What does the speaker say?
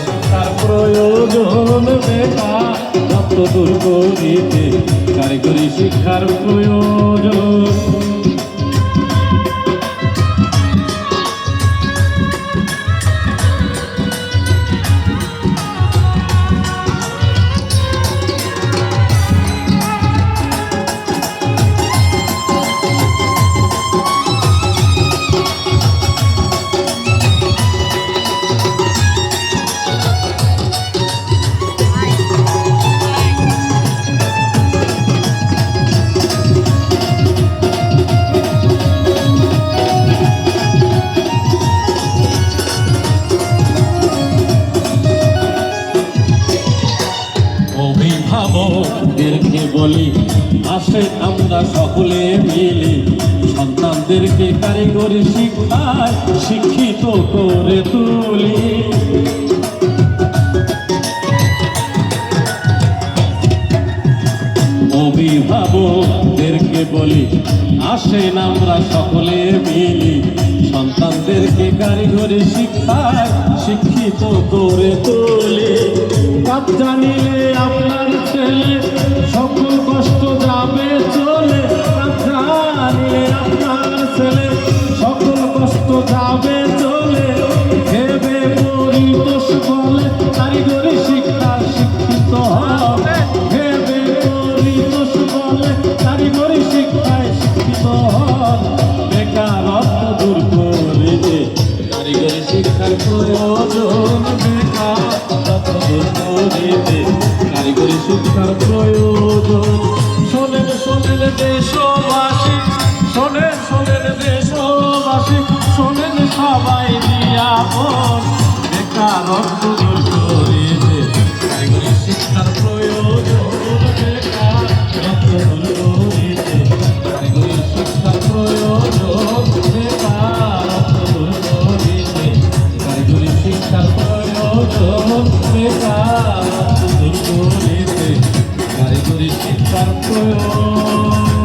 শিক্ষার প্রয়োজন বেটা যত দূর করিতে কারিগরি শিক্ষার প্রয়োজন অভিভাবকদেরকে বলি, আসে আমরা সকলে মিলে। সন্তানদেরকে কারিগরি শিক্ষায়, শিক্ষিত করে তুলি। অভিভাবকদেরকে বলি আসেন আমরা সকলে মিলি। সন্তানদেরকে কারিগরি শিক্ষায়, শিক্ষিত করে তুলি। কাজ জানিলে আপনার সকল কষ্ট যাবে চলে আপনার ছেলে। সকল কষ্ট যাবে চলে, ভেবে পরিতোষ বলে, কারিগরি শিক্ষা শিক্ষিত হবে ভেবে পরিতোষ বলে, কারিগরি শিক্ষায় বেকারত্ব দূর করে যে কারিগরি শিক্ষার প্রয়োজন বেকারত্ব দূর করে কারিগরি শিক্ষার প্রয়োজন। শোনেন শোনেন দেশবাসী, শোনেন শোনেন দেশবাসী, শোনেন সবাই দিয়াপন বেকারত্ব দূর করে যে কারিগরি শিক্ষার প্রয়োজন। শিক্ষার প্রয়োজন। বেকারত্ব যে কারিগরি চিন্তার প্রয়োজন।